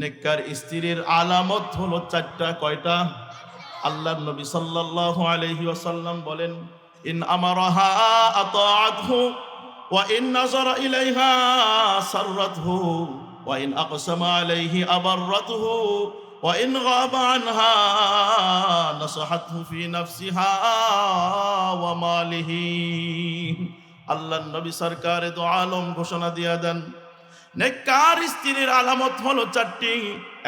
নেককার স্ত্রীর আলামত হলো চারটা, কয়টা? আল্লাহ নবী সাল্লাল্লাহু আলাইহি ওয়াসাল্লাম বলেন, ইন আমারাহা আতাআতহু ওয়া ইন নাযারা ইলাইহা সাররাতহু ওয়া ইন আকসামা আলাইহি আবাররাতহু ওয়া ইন গাবা আনহা নাসাহাতহু ফি নাফসিহা ওয়া মালিহি। আল্লাহ নবী সরকারে দো আলম ঘোষণা দিয়া দেন নেককার স্ত্রীর আলামত হলো চারটি।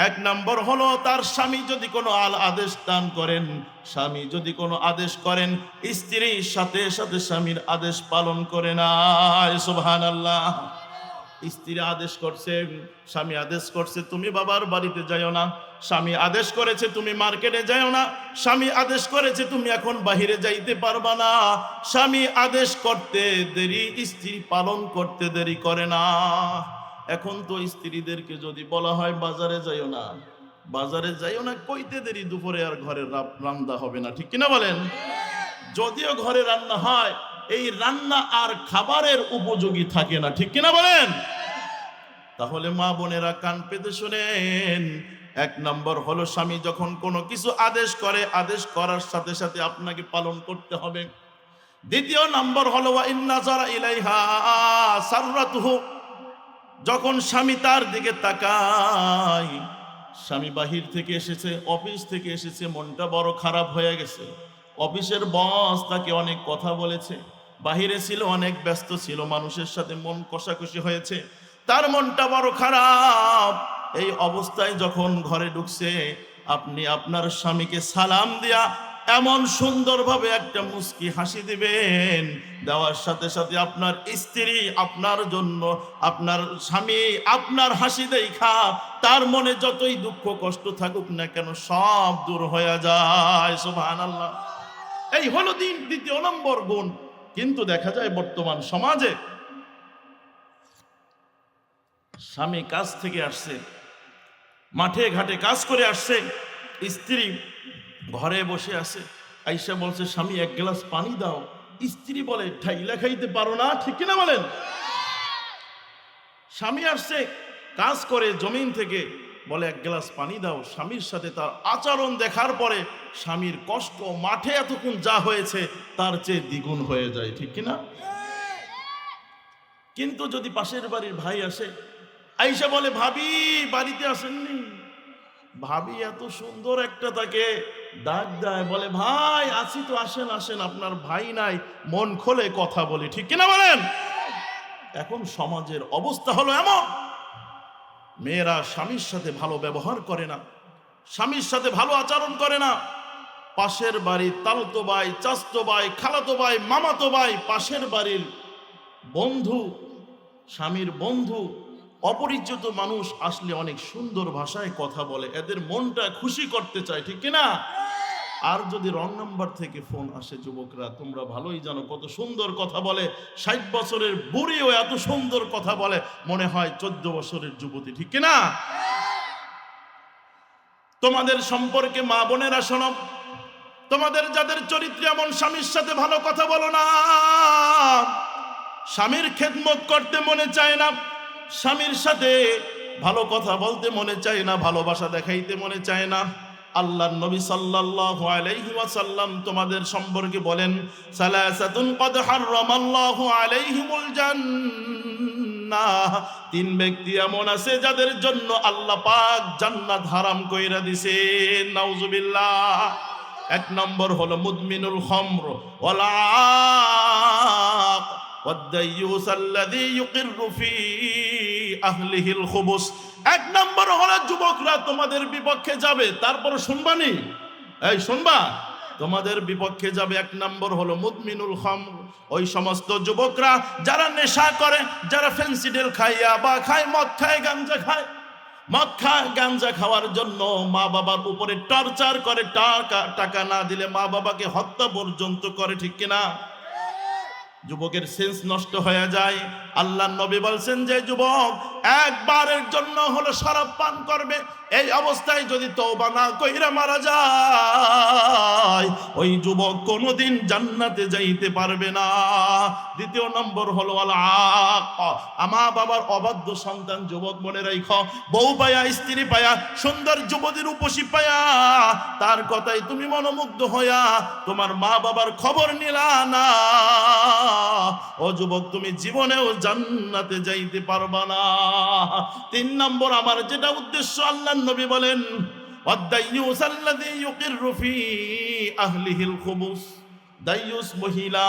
এক নম্বর হলো তার স্বামী যদি কোনো আল আদেশ দান করেন, স্বামী যদি কোনো আদেশ করেন স্ত্রীর সাথে সাথে স্বামীর আদেশ পালন করে না আল্লাহ স্ত্রী আদেশ করছে, স্বামী আদেশ করছে, তুমি বাবার বাড়িতে যাইও না। স্বামী আদেশ করেছে, তুমি মার্কেটে যাইও না। স্বামী আদেশ করেছে, তুমি এখন বাহিরে যাইতে পারবা না। স্বামী আদেশ করতে দেরি, স্ত্রী পালন করতে দেরি করে না। এখন তো স্ত্রীদেরকে যদি বলা হয় বাজারে যাইও না, বাজারে যাইও না, কইতে দেরি দুপুরে আর ঘরে রান্না হবে না, ঠিক কিনা বলেন? যদিও ঘরে রান্না হয়, এই রান্না আর খাবারের উপযোগী থাকে না, ঠিক কিনা বলেন? তাহলে মা বোনেরা কান পেতে শুনেন, এক নম্বর হলো স্বামী যখন কোনো কিছু আদেশ করে, আদেশ করার সাথে সাথে আপনাকে পালন করতে হবে। দ্বিতীয় নম্বর হলো ইন্না ইলাইহা সাররাতুহু। যখন স্বামী তার দিকে তাকায়, স্বামী বাহির থেকে এসেছে, অফিস থেকে এসেছে, মনটা বড় খারাপ হয়ে গেছে। অফিসের বস তাকে অনেক কথা বলেছে। বাহিরে ছিল, অনেক ব্যস্ত ছিল, মানুষের সাথে মন কষাকষি হয়েছে। তার মনটা বড় খারাপ। এই অবস্থায় যখন ঘরে ঢুকছে, আপনি আপনার স্বামীকে সালাম দিয়া এমন সুন্দরভাবে একটা মুস্কি হাসি দিবেন। দেওয়ার সাথে সাথে আপনার স্ত্রী আপনার জন্য, আপনার স্বামী আপনার হাসি দেখা, তার মনে যতই দুঃখ কষ্ট থাকুক না কেন সব দূর হয়ে যায়। সুবহান আল্লাহ এই হলো দিন, দ্বিতীয় নম্বর গুণ। কিন্তু দেখা যায় বর্তমান সমাজে স্বামী কাজ থেকে আসছে, মাঠে ঘাটে কাজ করে আসছে, স্ত্রী ঘরে বসে আছে। আইসা বলছে, স্বামী, এক গ্লাস পানি দাও। স্ত্রী বলে ঠাইলা খাইতে পারো না, ঠিক কিনা বলেন? স্বামী আসছে, কাজ করে জমিন থেকে। বলে, এক গ্লাস পানি দাও। স্বামীর সাথে তার আচরণ দেখার পরে স্বামীর কষ্ট মাঠে এতক্ষণ যা হয়েছে, তার চেয়ে দ্বিগুণ হয়ে যায়, ঠিক কিনা? কিন্তু যদি পাশের বাড়ির ভাই আসে, আইসা বলে, ভাবি, বাড়িতে আসেননি। ভাবি এত সুন্দর একটা তাকে ডাক দেয়, বলে, ভাই আছি তো, আসেন আসেন, আপনার ভাই নাই, মন খোলে কথা বলি। ঠিক কিনা বলেন? এখন সমাজের অবস্থা হলো এমন। মেয়েরা স্বামীর সাথে ভালো ব্যবহার করে না, স্বামীর সাথে ভালো আচরণ করে না। পাশের বাড়ির তালতো ভাই, চাস্তো ভাই, খালাতো ভাই, মামাতো ভাই, পাশের বাড়ির বন্ধু, স্বামীর বন্ধু অপরিচিত মানুষ আসলে অনেক সুন্দর ভাষায় কথা বলে, এদের মনটা খুশি করতে চায়, ঠিক কিনা? আর যদি রং নাম্বার থেকে ফোন আসে যুবকরা, তোমরা ভালোই জানো কত সুন্দর কথা বলে, ষাট বছরের বুড়িও এত সুন্দর কথা বলে, মনে হয় চোদ্দ বছরের যুবতী, ঠিক কিনা? তোমাদের সম্পর্কে মা বোনেরা শোনো, তোমাদের যাদের চরিত্র এমন স্বামীর সাথে ভালো কথা বলো না, স্বামীর খেদমত করতে মনে চায় না স্বামীর সাথে ভালো কথা বলতে মনে চায় না, ভালোবাসা দেখাইতে মনে চায় না। আল্লাহ নবী সাল্লাল্লাহু আলাইহি ওয়াসাল্লাম তোমাদের সম্পর্কে বলেন, সালাসাতুন কদ হাররামাল্লাহু আলাইহিমুল জান্নাহ। তিন ব্যক্তি এমন আছে যাদের জন্য আল্লাহ পাক জান্নাত হারাম কইরা দিছে। নাউজুবিল্লাহ। এক নম্বর হলো মুদমিনুল খমর ওয়ালাক والديوس الذي يقر في أهله الخبث এক নম্বর হলো যুবকরা তোমাদের বিপক্ষে যাবে তারপর শুনবানি এই শুনবা তোমাদের বিপক্ষে যাবে এক নম্বর হলো মুদমিনুল খামর ওই সমস্ত যুবকরা যারা নেশা করে যারা ফেন্সিডেল খাইয়া বা খায় মদ খায় গাঞ্জা খায় মদ খায় গাঞ্জা খাওয়ার জন্য মা বাবার উপরে টর্চার করে টাকা টাকা না দিলে মা বাবাকে হত্যা পর্যন্ত করে ঠিক কিনা যুবকের সেন্স নষ্ট হয়ে যায়। আল্লাহ নবী বলছেন, যে যুবক একবারের জন্য হলো শরাব পান করবে এই অবস্থায় যদি তওবা না কইরা মারা যায়, ওই যুবক কোনোদিন জান্নাতে যাইতে পারবে না। দ্বিতীয় নম্বর হলো আমা বাবার অবাধ্য সন্তান, যুবক মনে রাইখ, বউ পায়া, স্ত্রী পায়া, সুন্দর যুবতীর উপসী পায়া, তার কথাই তুমি মনোমুগ্ধ হইয়া তোমার মা বাবার খবর নিলা না। ও যুবক, তুমি জীবনেও জান্নাতে যাইতে পারবা না। তিন নম্বর, আমার যেটা উদ্দেশ্য আল্লাহ আল্লাহর নবী বলেন আহলিহিল খুবুস। মহিলা,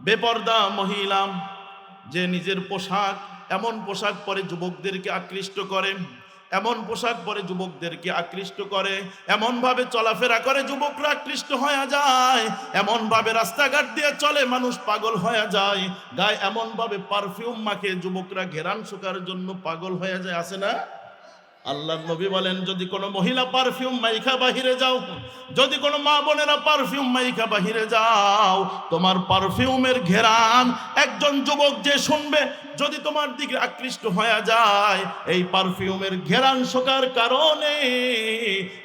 বেপর্দা মহিলা, যে নিজের পোশাক, এমন পোশাক পরে যুবকদেরকে আকৃষ্ট করে, এমন পোশাক পরে যুবকদেরকে আকৃষ্ট করে, এমনভাবে চলাফেরা করে যুবকরা আকৃষ্ট হয়ে যায়, এমনভাবে রাস্তাঘাট দিয়ে চলে মানুষ পাগল হয়ে যায়, গায়ে এমনভাবে পারফিউম মাখে যুবকরা ঘেরান শুকার জন্য পাগল হয়ে যায় আসে না? আল্লাহ নবী বলেন, যদি কোনো মহিলা পারফিউম মাইখা বাহিরে যাও, যদি কোনো মা বোনেরা পারফিউম মাইখা বাহিরে যাও, তোমার পারফিউমের ঘেরান একজন যুবক যে শুনবে, যদি তোমার দিকে আকৃষ্ট হয়ে যায়, এই পারফিউমের ঘেরান শোকার কারণে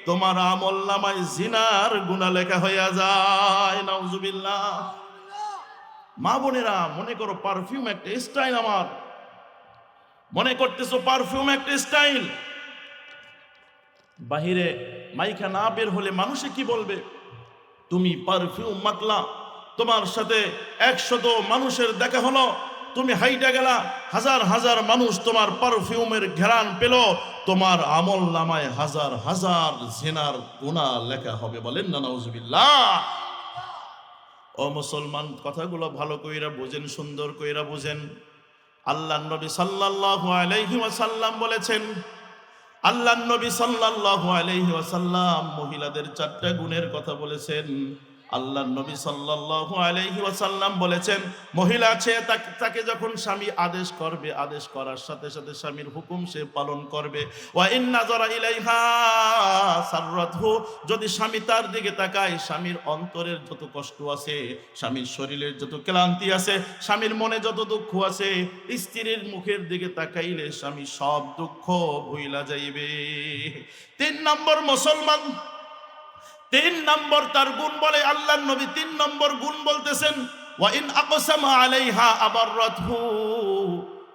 তোমার আমল নামায় জিনার গুণা লেখা হইয়া যায়। নাউজুবিল্লাহ। মা বোনেরা, মনে করো পারফিউম একটা স্টাইল আমার। মনে করতেছো পারফিউম একটা স্টাইল বাহিরে মাইখা না বের হলে মানুষে কি বলবে? তুমি পারফিউম মাতলা তোমার সাথে একশত মানুষের দেখা হলো, তুমি হাইটা গেলা, হাজার হাজার মানুষ তোমার পারফিউমের ঘেরান পেল, তোমার আমল নামায় হাজার হাজার জেনার গুণা লেখা হবে বলেন না, নাউজুবিল্লাহ। ও মুসলমান, কথাগুলো ভালো কইরা বোঝেন, সুন্দর কইরা বুঝেন। আল্লাহ নবী সাল্লাল্লাহু আলাইহি ওয়াসাল্লাম বলেছেন আল্লাহ নবী সাল্লাহ ওয়াসাল্লাম মহিলাদের চারটা গুণের কথা বলেছেন। আল্লাহ নবী সাল্লাল্লাহু আলাইহি ওয়াসাল্লাম বলেছেন, মহিলা আছে তাকে- যখন স্বামী আদেশ করবে, আদেশ করার সাথে সাথে স্বামীর হুকুম সে পালন করবে। যদি স্বামী তার দিকে তাকায়, স্বামীর অন্তরের যত কষ্ট আছে, স্বামীর শরীরের যত ক্লান্তি আছে, স্বামীর মনে যত দুঃখ আছে, স্ত্রীর মুখের দিকে তাকাইলে স্বামী সব দুঃখ ভুইলা যাইবে। তিন নম্বর মুসলমান তিন নম্বর তার গুণ বলে আল্লাহ নবী তিন নম্বর গুণ বলতেছেন ওয়া ইন আকসামা আলাইহা আবাররাতহু।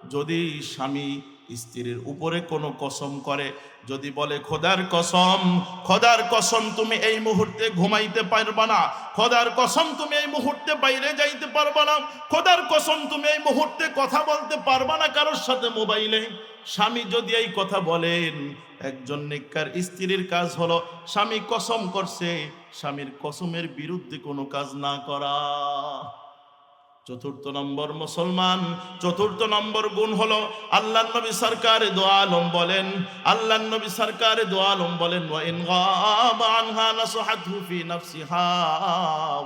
যদি স্বামী স্ত্রীর উপরে কোনো কসম করে যদি বলে, খোদার কসম খোদার কসম, তুমি এই মুহূর্তে ঘুমাইতে পারবা না। খোদার কসম, তুমি এই মুহূর্তে বাইরে যাইতে পারবা না। খোদার কসম, তুমি এই মুহূর্তে কথা বলতে পারবা না কারোর সাথে মোবাইলে। স্বামী যদি এই কথা বলেন, একজন নিকার স্ত্রীর কাজ হলো, স্বামী কসম করছে, স্বামীর কসমের বিরুদ্ধে কোনো কাজ না করা। চতুর্থ নম্বর মুসলমান, চতুর্থ নম্বর গুণ হলো আল্লাহ নবী সরকার দো আলম বলেন আল্লাহ নবী সরকার দো আলম বলেন ওয়া নাসহাতহু ফি নাফসিহা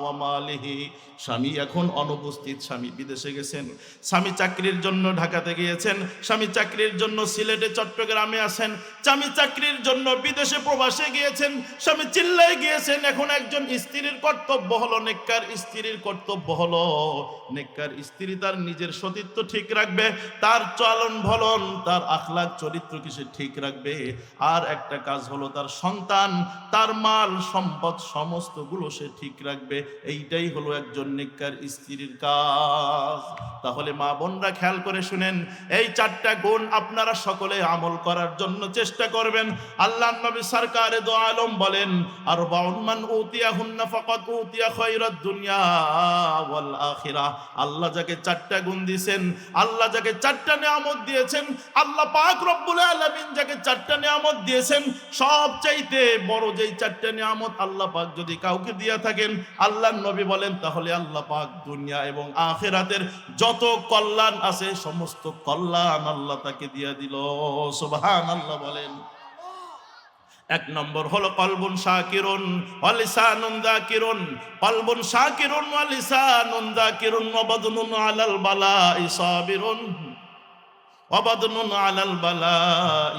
ওয়া মালিহি। স্বামী এখন অনুপস্থিত, স্বামী বিদেশে গেছেন, স্বামী চাকরির জন্য ঢাকাতে গিয়েছেন, স্বামী চাকরির জন্য সিলেটে, চট্টগ্রামে আছেন, স্বামী চাকরির জন্য বিদেশে প্রবাসে গিয়েছেন, স্বামী চিল্লায় গিয়েছেন, এখন একজন স্ত্রীর কর্তব্য হলো, নেককার স্ত্রীর কর্তব্য হলো নেককার স্ত্রী তার নিজের সতীত্ব ঠিক রাখবে, তার চলন ভলন, তার আখলাক চরিত্র কি সে ঠিক রাখবে। আর একটা কাজ হলো তার সন্তান, তার মাল, সম্পদ সমস্তগুলো সে ঠিক রাখবে। এইটাই হলো একজন নেককার স্ত্রীর কাজ। তাহলে মা বোনরা খেয়াল করে শুনেন, এই চারটা গুণ আপনারা সকলে আমল করার জন্য চেষ্টা করবেন। আল্লাহ নবী সরকারে দো আলম বলেন আর বাউন্মান উতিয়া হুন্না ফাকাত উতিয়া খৈরাত দুনিয়া ওয়াল আখিরা আল্লাহ যাকে চারটা গুণ দিয়েছেন, আল্লাহ যাকে চারটা নিয়ামত দিয়েছেন, আল্লাহ পাক রব্বুল আলামিন যাকে চারটা নিয়ামত দিয়েছেন সব চাইতে বড় যেই চারটা নিয়ামত আল্লাহ পাক যদি কাউকে দিয়া থাকেন আল্লাহ নবী বলেন, তাহলে আল্লাহ পাক দুনিয়া এবং আখেরাতের যত কল্যাণ আছে, সমস্ত কল্যাণ আল্লাহ তাকে দিয়া দিল। সুবহান আল্লাহ বলেন। এক নম্বর হলো কলবুন শাকিরুন অলিসানুন দাকিরুন কলবুন শাকিরুন অলিসানুন দাকিরুন অবদনুন আলাল বালা ইসাবিরুন অবদনুন আলাল বালা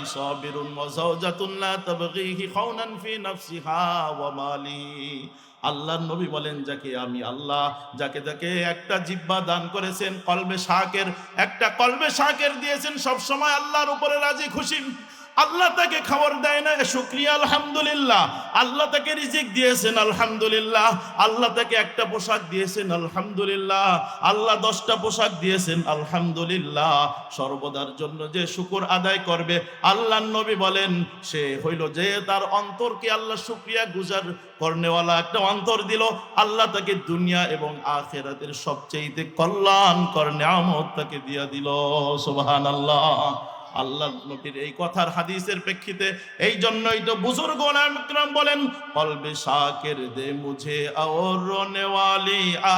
ইসাবিরুন ওয়াজাওজাতুন লা তাবগীহি খাউনান ফি নাফসিহা ওয়া মালি। আল্লাহর নবী বলেন, যাকে আমি আল্লাহ, যাকে যাকে একটা জিব্বা দান করেছেন, কলবে শাকের, একটা কলবে শাকের দিয়েছেন সব সময় আল্লাহর উপরে রাজি, খুশি। আল্লাহ তাকে খাবার দেয় না শুক্রিয়া, আলহামদুলিল্লাহ। আল্লাহ তাকে রিজিক দিয়েছেন, আলহামদুলিল্লাহ। আল্লাহ তাকে একটা পোশাক দিয়েছেন, আলহামদুলিল্লাহ। আল্লাহ দশটা পোশাক দিয়েছেন, আলহামদুলিল্লাহ। সর্বদার জন্য যে শুকুর আদায় করবে আল্লাহ নবী বলেন, সে হইল যে তার অন্তরকে আল্লাহ শুক্রিয়া গুজার করনেওয়ালা একটা অন্তর দিল। আল্লাহ তাকে দুনিয়া এবং আখেরাতের সবচেয়ে কল্যাণ করনে আমত তাকে দিয়া দিল। সুবহান আল্লাহ আল্লাহ নবীর এই কথার হাদিসের প্রেক্ষিতে এই জন্যই তো বুজুর্গ নাম বলেন, কলবে শাকের দে মুঝে আর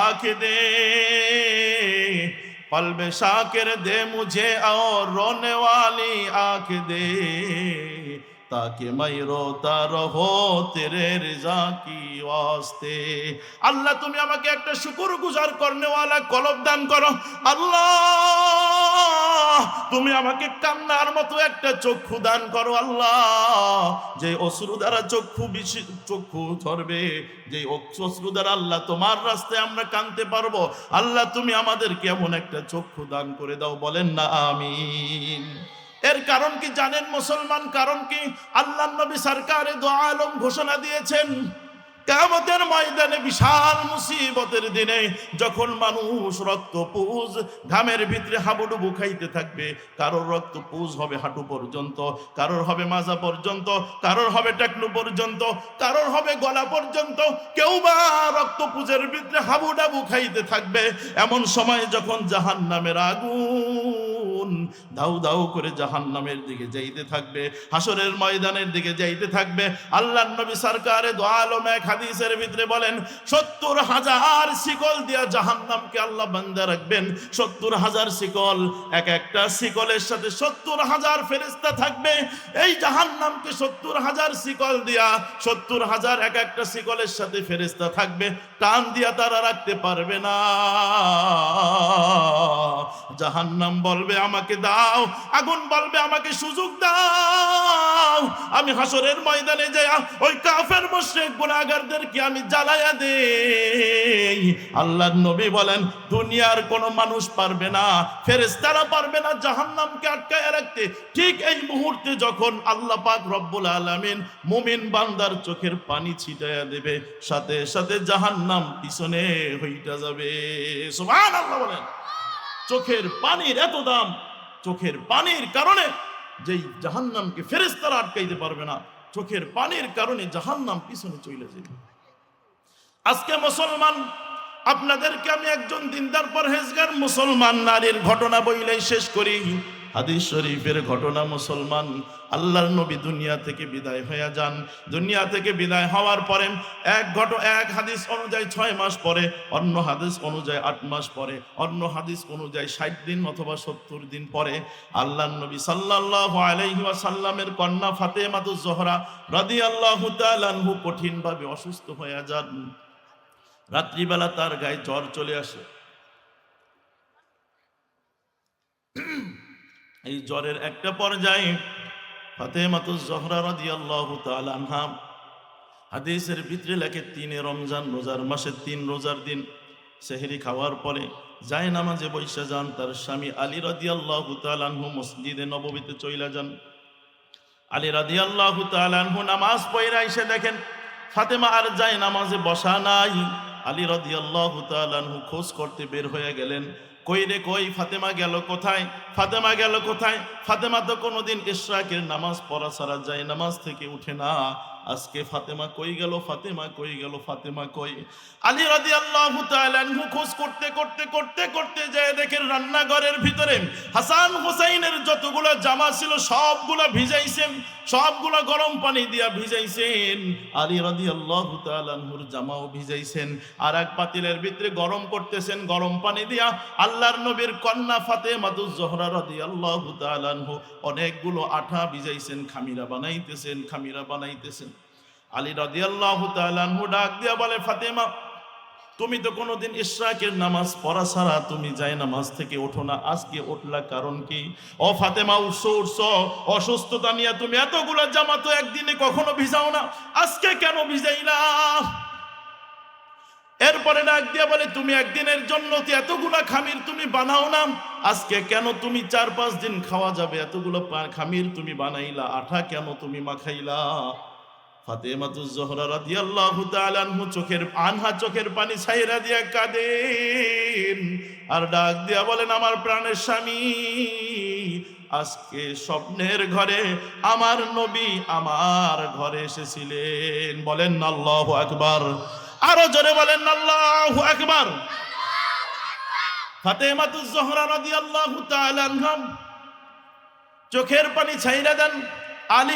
আখ দে। কলবে শাকের দে মুঝে আর রোনেওয়ালি আখ দে। তাকে মাই রোতা রহো তেরে রেজা কি ওয়াস্তে। আল্লাহ, তুমি আমাকে একটা শুকুর গুজার করনেওয়ালা কলব দান করো। আল্লাহ তুমি আমাকে কান্নার মতো একটা চক্ষু দান করো আল্লাহ। যে অশ্রু দ্বারা চক্ষু বিশি, চক্ষু ধরবে যে অশ্রু দ্বারা আল্লাহ তোমার রাস্তায় আমরা কানতে পারব, আল্লাহ তুমি আমাদের কেমন একটা চক্ষু দান করে দাও, বলেন না, আমিন। এর কারণ কি জানেন মুসলমান? কারণ কি? আল্লাহ নবী সরকারে দো আলম ঘোষণা দিয়েছেন কামতের ময়দানে বিশাল মুসিবতের দিনে যখন মানুষ রক্ত পুজ ঘামের ভিতরে হাবুডুবু খাইতে থাকবে, কারোর রক্ত পুজ হবে হাঁটু পর্যন্ত, কারোর হবে মাজা পর্যন্ত, কারোর হবে টাকলু পর্যন্ত, কারোর হবে গলা পর্যন্ত কেউ বা রক্ত পুজের ভিতরে হাবুডাবু খাইতে থাকবে। এমন সময় যখন জাহান নামের আগুন দাউ দাউ করে জাহান নামের দিকে যাইতে থাকবে হাসরের ময়দানের দিকে যাইতে থাকবে। আল্লাহ নবী সরকারে দো আলম এক হাদিসের ভিতরে বলেন, সত্তর হাজার শিকল দিয়া জাহান্নামকে আল্লাহ বান্দা রাখবেন। সত্তর হাজার শিকল, এক একটা শিকলের সাথে সত্তর হাজার ফেরেস্তা থাকবে। এই জাহান্নামকে সত্তর হাজার শিকল দিয়া সত্তর হাজার এক একটা শিকলের সাথে ফেরেস্তা থাকবে। টান দিয়া তারা রাখতে পারবে না। জাহান্নাম বলবে আমাকে দাও। আগুন বলবে, আমাকে সুযোগ দাও। আমি হাসরের ময়দানে যাই ওই কাফের মুশরিক গুনাহগারদেরকে আমি জ্বালায়া দেই। আল্লাহর নবী বলেন, দুনিয়ার কোনো মানুষ পারবে না, ফেরেশতারা পারবে না জাহান্নামকে আটকায় রাখতে। ঠিক এই মুহূর্তে যখন আল্লাহ পাক রব্বুল আলামিন মুমিন বান্দার চোখের পানি ছিটায়া দেবে, সাথে সাথে জাহান্নাম পিছনে হইটা যাবে। সুবহানাল্লাহ বলেন। চোখের পানির এত দাম, চোখের পানির কারণে যেই জাহান্নামকে ফেরেস্তারা আটকাইতে পারবে না, চোখের পানির কারণে জাহান্নাম পিছনে চলে যাবে আজকে মুসলমান, আপনাদেরকে আমি একজন দিনদার পরহেজগার, মুসলমান নারীর ঘটনা বইলেই শেষ করি। হাদিস শরীফের ঘটনা মুসলমান, আল্লাহর নবী দুনিয়া থেকে বিদায় হয়ে যান। দুনিয়া থেকে বিদায় হওয়ার পরে এক ঘট, এক হাদিস অনুযায়ী ছয় মাস পরে, অন্য হাদিস অনুযায়ী আট মাস পরে, অন্য হাদিস অনুযায়ী ষাট দিন অথবা সত্তর দিন পরে আল্লাহর নবী সাল্লাল্লাহু আলাইহি ওয়াসাল্লামের কন্যা ফাতেমাতুজ জোহরা রাদিয়াল্লাহু তাআলা আনহু কঠিনভাবে অসুস্থ হয়ে যান। রাত্রিবেলা তার গায়ে জ্বর চলে আসে। এই জ্বরের একটা পর্যায়ে ফাতেমাতুজ জহরা রাদিয়াল্লাহু তাআলা আনহা হাদিসের ভিতরে লেখে, তিনে রমজান রোজার মাসে তিন রোজার দিন সেহরি খাওয়ার পরে যায় নামাজে বৈশা যান, তার স্বামী আলী রাদিয়াল্লাহু তাআলা আনহু মসজিদে নববীতে চইলা যান। আলী রাদিয়াল্লাহু তাআলা আনহু নামাজ পড়ে এসে দেখেন, ফাতেমা আর যায় নামাজে বসা নাই। আলী রাদিয়াল্লাহু তাআলা আনহু খোঁজ করতে বের হয়ে গেলেন। কই রে কই, ফাতেমা গেল কোথায়? ফাতেমা গেল কোথায়? ফাতেমা তো কোনোদিন ইশরাকের নামাজ পড়া ছাড়া যায়, নামাজ থেকে উঠে না। আজকে ফাতেমা কই গেল, ফাতেমা কই গেল, ফাতেমা কই? আলী তাআলা আনহু খোঁজ করতে করতে করতে করতে যায় দেখেন রান্নাঘরের ভিতরে হাসান হুসাইনের যতগুলো জামা ছিল সবগুলো ভিজাইছেন, সবগুলো গরম পানি দিয়া ভিজাইছেন। আলী রাদিয়াল্লাহু তাআলা আনহুর জামাও ভিজাইছেন আর এক পাতিলের ভিতরে গরম করতেছেন, গরম পানি দিয়া আল্লাহর নবীর কন্যা ফাতেমাতুজ জোহরা রাদিয়াল্লাহু আল্লাহ আনহু অনেকগুলো আঠা ভিজাইছেন, খামিরা বানাইতেছেন খামিরা বানাইতেছেন। আলী রাদিয়াল্লাহু তাআলা আনহু ডাক দিয়া বলে, ফাতেমা, তুমি তো কোনোদিন ইশরাকের নামাজ পড়া ছাড়া তুমি যাই নামাজ থেকে ওঠো না। আজকে উঠলা কারণ কি? ও ফাতেমা, উঠছো উঠছো। অসুস্থতা নিয়ে তুমি এতগুলো জামা তো একদিনে কখনো ভিজাও না। আজকে কেন ভিজাইলা? এরপরে ডাক দিয়া বলে, তুমি একদিনের জন্য এতগুলা খামির তুমি বানাও না। আজকে কেন তুমি চার পাঁচ দিন খাওয়া যাবে? এতগুলো খামির তুমি বানাইলা। আঠা কেন তুমি মাখাইলা? ফাতেমাতুজ জোহরা রাদিয়াল্লাহু তাআলা চোখের, আনহা চোখের পানি ছাইরা দিয়া আর ডাক বলেন, আমার প্রাণের স্বামী, আজকে স্বপ্নের ঘরে আমার নবী আমার ঘরে এসেছিলেন। বলেন, আল্লাহু আকবার। আরও জোরে বলেন, আল্লাহু আকবার। চোখের পানি ছাইরা দেন। আলী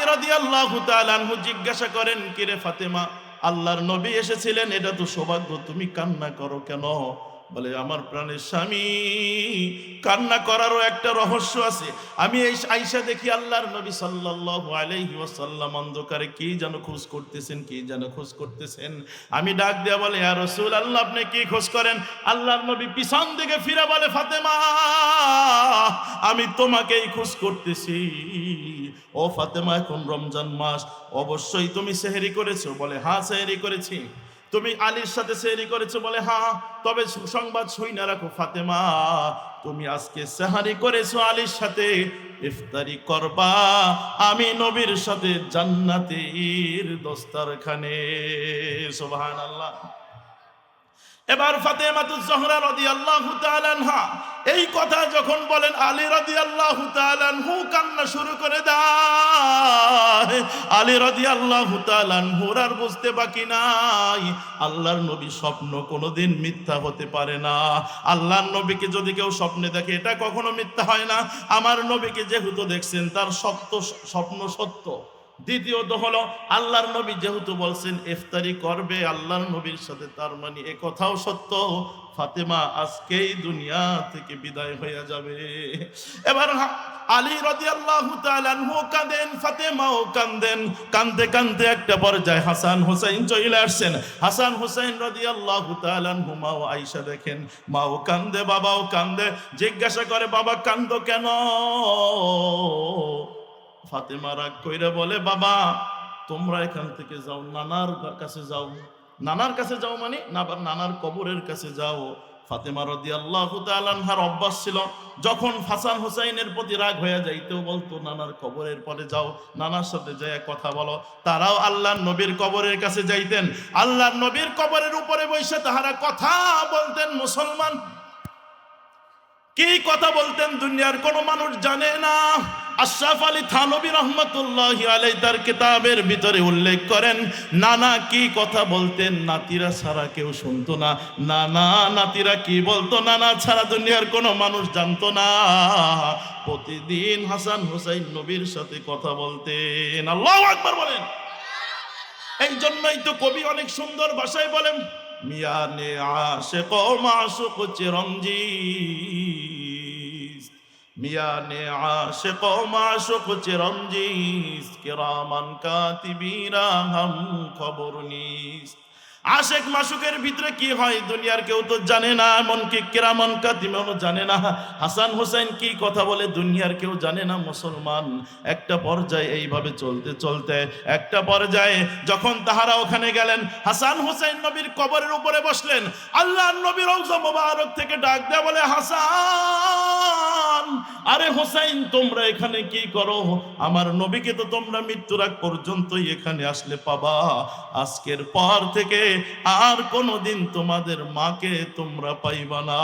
তাআলা আনহু জিজ্ঞাসা করেন, কিরে ফাতেমা, আল্লাহর নবী এসেছিলেন, এটা তো সৌভাগ্য, তুমি কান্না করো কেন? বলে, আমার প্রাণের স্বামী, কান্না করারও একটা রহস্য আছে। আমি এই আইসা দেখি আল্লাহর নবী সাল্লাল্লাহু আলাইহি ওয়াসাল্লাম অন্ধকারে কি যেন খোঁজ করতেছেন, কি যেন খোঁজ করতেছেন। আমি ডাক দেয়া বলে, ইয়া রাসূল আল্লাহ আপনি কি খোঁজ করেন? আল্লাহর নবী পিছন দিকে ফিরে বলে, ফাতেমা, আমি তোমাকেই খোঁজ করতেছি। ও ফাতেমা, এখন রমজান মাস, অবশ্যই তুমি সেহেরি করেছ, বলে হ্যাঁ সেহেরি করেছি। তুমি আলীর সাথে সেহেরি করেছ, বলে হ্যাঁ তবে সুসংবাদ শুই না রাখো ফাতেমা, তুমি আজকে সেহারি করেছ আলীর সাথে, ইফতারি করবা আমি নবীর সাথে জান্নাতের দস্তারখানে, সুবহানাল্লাহ। এবার ফাতেমাতুজ জহরা রাদিয়াল্লাহু তাআলা আনহা, এই কথা যখন বলেন, আলী রাদিয়াল্লাহু তাআলা আনহু কান্না শুরু করে দেয়। আলী রাদিয়াল্লাহু তাআলা আনহুর আর বুঝতে বাকি নাই। আল্লাহর নবী স্বপ্ন কোনোদিন মিথ্যা হতে পারে না। আল্লাহর নবীকে যদি কেউ স্বপ্নে দেখে, এটা কখনো মিথ্যা হয় না। আমার নবীকে যেহেতু দেখছেন, তার সত্য স্বপ্ন সত্য। দ্বিতীয়ত হলো, আল্লাহর নবী যেহেতু বলছেন, ইফতারি করবে আল্লাহর নবীর সাথে, তার মানে এ কথাও সত্য। ফাতেমা আজকেই দুনিয়া থেকে বিদায় হয়ে যাবে। এবার আলী রাদিয়াল্লাহু তাআলা আনহু কাঁদেন, ফাতেমাও কাঁদেন। কাঁদতে কাঁদতে একটা পর্যায়ে হাসান হোসেন চলে আসছেন। হাসান হোসেন রাদিয়াল্লাহু তাআলা আনহু মাও আয়েশা দেখেন, মাও কান্দে বাবাও কান্দে জিজ্ঞাসা করে, বাবা কান্দো কেন? ফাতেমা রাগ কইরা বলে, বাবা, তোমরা এখান থেকে যাও, নানার কাছে যাও। নানার কাছে যাও মানে? না নানার কবরের কাছে যাও। ফাতেমা রদি আল্লাহ তালানহার অভ্যাস ছিল, যখন হাসান হুসাইনের প্রতি রাগ হয়ে যাইতেও বলতো, নানার কবরের পরে যাও, নানার সাথে যায় কথা বলো। তারাও আল্লাহর নবীর কবরের কাছে যাইতেন। আল্লাহর নবীর কবরের উপরে বসে তাহারা কথা বলতেন মুসলমান। কি কথা বলতেন দুনিয়ার কোনো মানুষ জানে না। আশরাফ আলী থানবী রহমতুল্লাহ আলাই তার কিতাবের ভিতরে উল্লেখ করেন, নানা কি কথা বলতেন নাতিরা ছাড়া কেউ শুনতো না। নানা নাতিরা কি বলতো, নানা ছাড়া দুনিয়ার কোনো মানুষ জানতো না। প্রতিদিন হাসান হুসাইন নবীর সাথে কথা বলতেন। আল্লাহ একবার বলেন। এই জন্যই তো কবি অনেক সুন্দর ভাষায় বলেন মিয়া মিয়ানে আশেক মাশুক চিরঞ্জিস মিয়ানে আশেক মাশুক চিরঞ্জিস কিরামান কাতিবিরা হাম খবর নিস। আশেক মাসুকের ভিতরে কি হয় দুনিয়ার কেউ তো জানে না, এমনকি কেরামন কাতিমেও জানে না। হাসান হোসেন কি কথা বলে দুনিয়ার কেউ জানে না, মুসলমান একটা পর্যায়ে এইভাবে চলতে চলতে, একটা পর্যায়ে যখন তাহারা ওখানে গেলেন, হাসান হোসেন নবীর কবরের উপরে বসলেন। আল্লাহ নবীর রওজা মোবারক থেকে ডাক দেয়া বলে, হাসান! আরে হোসাইন, তোমরা এখানে কি করো? আমার নবীকে তো তোমরা মৃত্যুর আগ পর্যন্তই এখানে আসলে পাবা। আজকের পর থেকে আর কোনোদিন তোমাদের মাকে তোমরা পাইবা না।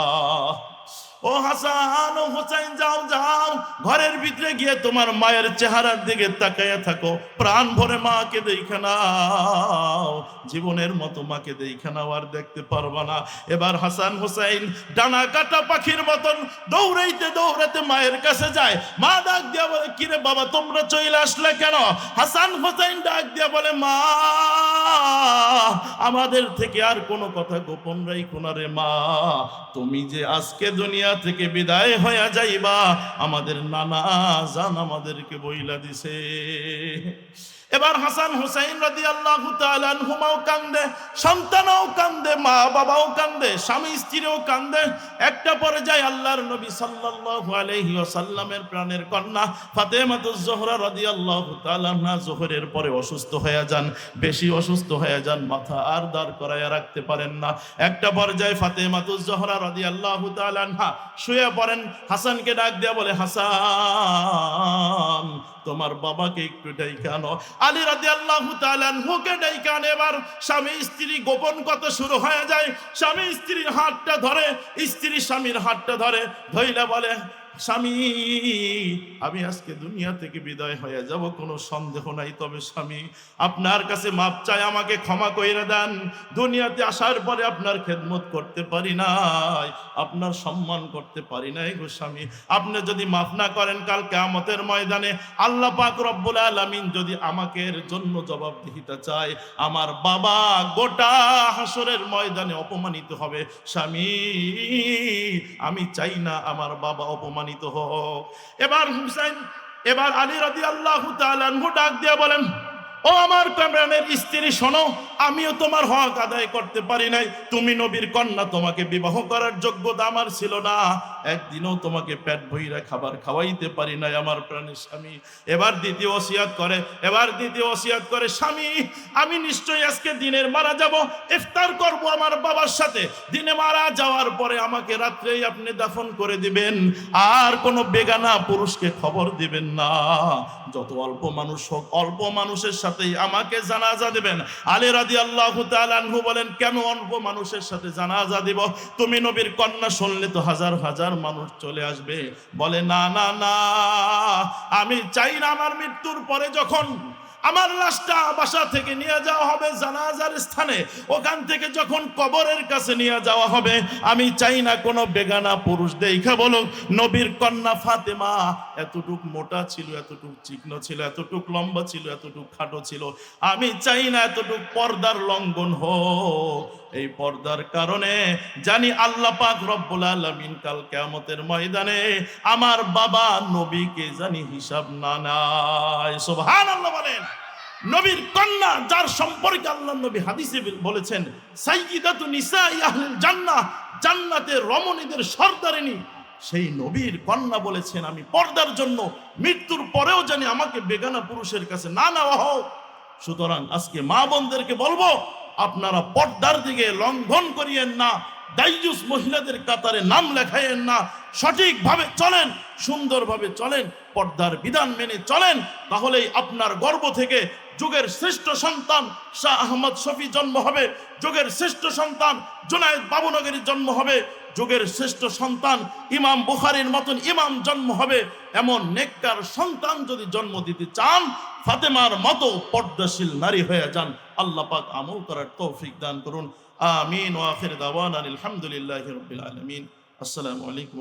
ও হাসান, ও হোসেন যাও যাও। ঘরের ভিতরে গিয়ে তোমার মায়ের চেহারার দিকে তাকাইয়া থাকো। প্রাণ ভরে মাকে দেখে নাও। জীবনের মতো মাকে দেখে নাও, আর দেখতে পারবা না। এবার হাসান হোসেন ডানা কাটা পাখির মতন দৌড়াইতে দৌড়াতে মায়ের কাছে যায়। মা ডাক দিয়া বলে, কিরে বাবা, তোমরা চলে আসলে কেন? হাসান হোসেন ডাক দিয়া বলে, মা, আমাদের থেকে আর কোনো কথা গোপন রাইখো না রে মা। তুমি যে আজকে দুনিয়া থেকে বিদায় হইয়া যাইবা। আমাদের নানা জান আমাদেরকে বইলা দিছে। এবার হাসান হুসাইন রাদি আল্লাহ হুমাও কান্দে, সন্তানও কান্দে মা বাবাও কান্দে, স্বামী স্ত্রীও কান্দে। একটা পরে যায় আল্লাহর নবী সাল্লাল্লাহু আলাইহি ওয়াসাল্লামের প্রাণের কন্যা ফাতেমাতুজ জোহরা রাদিয়াল্লাহু তাআলা না জোহরের পরে অসুস্থ হয়ে যান। বেশি অসুস্থ হয়ে যান, মাথা আর দাঁড় করাইয়া রাখতে পারেন না। একটা পর্যায়ে ফাতেমাতুজ জোহরা রাদিয়াল্লাহু তাআলা না শুয়ে পড়েন। হাসানকে ডাক দেয়া বলে, হাসান তোমার বাবাকে একটু ডাইকানো আলী রাজি আল্লাহ হুকে ডাইকান এবার স্বামী, স্ত্রী গোপন কথা শুরু হয়ে যায়। স্বামী, স্ত্রীর হাতটা ধরে, স্ত্রী স্বামীর হাতটা ধরে, ধইলে বলে স্বামী, আমি আজকে দুনিয়া থেকে বিদায় হয়ে যাব, কোনো সন্দেহ নাই। তবে স্বামী, আপনার কাছে মাপ চাই, আমাকে ক্ষমা কইরা দেন। দুনিয়াতে আসার পরে আপনার খেদমত করতে পারি নাই, আপনার সম্মান করতে পারি নাই গো স্বামী। আপনি যদি মাফ না করেন, কাল কেয়ামতের ময়দানে আল্লাহ পাক রব্বুল আলামিন যদি আমাকে এর জন্য জবাবদিহিতা চায়, আমার বাবা গোটা হাসরের ময়দানে অপমানিত হবে। স্বামী, আমি চাই না আমার বাবা অপমানিত হোক। এবার হুসাইন এবার আলী রাজি আল্লাহ ডাক দিয়ে বলেন ও আমার প্রাণের স্ত্রী, শোনো, আমিও তোমার হক আদায় করতে পারি নাই। তুমি নবীর কন্যা, তোমাকে বিবাহ করার যোগ্যতা আমার ছিল না। একদিনও তোমাকে পেট ভইরা খাবার খাওয়াইতে পারি নাই আমার প্রাণের স্বামী। এবার দ্বিতীয় ওসিয়াত করে, এবার দ্বিতীয় ওসিয়াত করে, স্বামী, আমি নিশ্চয়ই আজকে দিনের মারা যাব, ইফতার করব আমার বাবার সাথে। দিনে মারা যাওয়ার পরে আমাকে রাত্রেই আপনি দাফন করে দিবেন। আর কোনো বেগানা পুরুষকে খবর দিবেন না। যত অল্প মানুষ হোক, অল্প মানুষের সাথেই আমাকে জানাজা দেবেন। আলী রাজি আল্লাহ তালু বলেন, কেন অল্প মানুষের সাথে জানাজা দিব? তুমি নবীর কন্যা শুনলে তো হাজার হাজার মানুষ চলে আসবে। বলে, না না না, আমি চাই না আমার মৃত্যুর পরে যখন আমার লাশটা বাসা থেকে নিয়ে যাওয়া হবে জানাজার স্থানে। ওখান থেকে যখন কবরের কাছে নিয়ে যাওয়া হবে, আমি চাই না কোনো বেগানা পুরুষ দেখা বলো নবীর কন্যা ফাতেমা এতটুক মোটা ছিল, এতটুক চিকন ছিল, এতটুক লম্বা ছিল, এতটুক খাটো ছিল। আমি চাই না এতটুক পর্দার লঙ্ঘন হোক। এই পর্দার কারণে জানি আল্লাহ পাক রব্বুল আলামিন কাল কিয়ামতের ময়দানে আমার বাবা নবীকে জানি হিসাব না নাই সুবহানাল্লাহ বলেন। নবীর কন্যা যার সম্পর্কে আল্লাহ নবী হাদিসে বলেছেন, সাইয়্যিদাতু নিসাই আহলিল জান্নাহ, জান্নাতের রমণীদের সর্দারিনী। সেই নবীর কন্যা বলেছেন, আমি পর্দার জন্য মৃত্যুর পরেও জানি আমাকে বেগানা পুরুষের কাছে না নেওয়া হোক। সুতরাং আজকে মা বোনদেরকে বলব আপনারা পর্দার দিকে লঙ্ঘন করিয়েন না, দাইজুস মহিলাদের কাতারে নাম লেখাইয়েন না, সঠিকভাবে চলেন, সুন্দরভাবে চলেন, পর্দার বিধান মেনে চলেন, তাহলেই আপনার গর্ব থেকে যুগের শ্রেষ্ঠ সন্তান শাহ আহমদ শফি জন্ম হবে, যুগের শ্রেষ্ঠ সন্তান জোনায়দ বাবুনগরীর জন্ম হবে যুগের শ্রেষ্ঠ সন্তান ইমাম বুখারির মতন ইমাম জন্ম হবে এমন নেককার সন্তান যদি জন্ম দিতে চান, ফাতেমার মতো পর্দাশীল নারী হয়ে যান। আল্লাহ পাক আমল করার তৌফিক দান করুন। আমিন। ওয়া দাওয়ান দাওয়ানা আলহামদুলিল্লাহি রাব্বিল আলামিন। আসসালামু আলাইকুম